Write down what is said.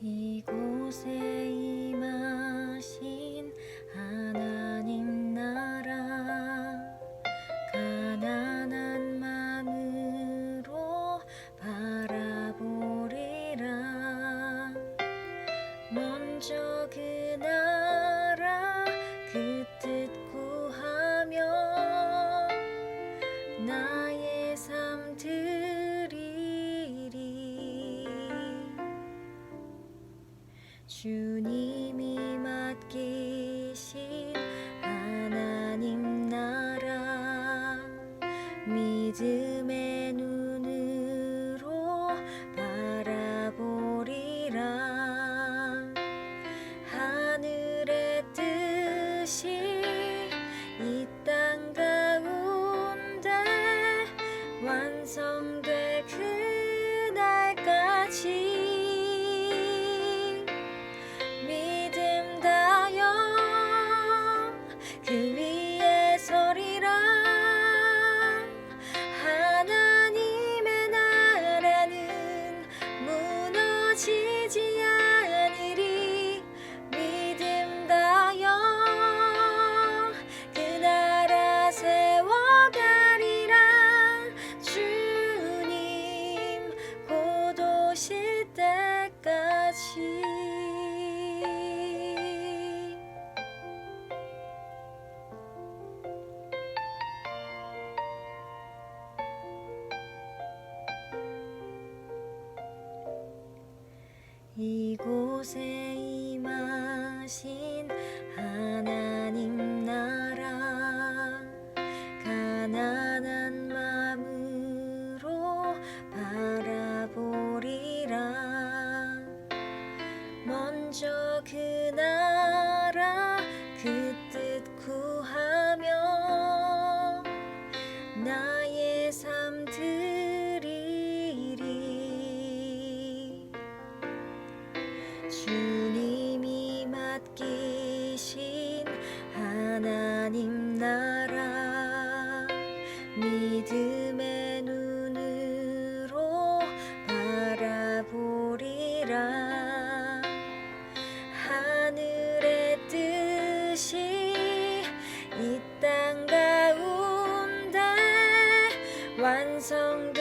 이곳에 임하신 하나님 나라 가난한 마음으로 바라보리라. 먼저 그 나라 그 뜻 구하며 나의 삶드 주님 이곳에 임하신 하나님 나라 가난한 마음으로 바라보리라. 먼저 그 나라 그 뜻 구하며 나의 삶드 맡기신 하나님 나라. 믿음의 눈으로 바라보리라. 하늘의 뜻이 이 땅 가운데 완성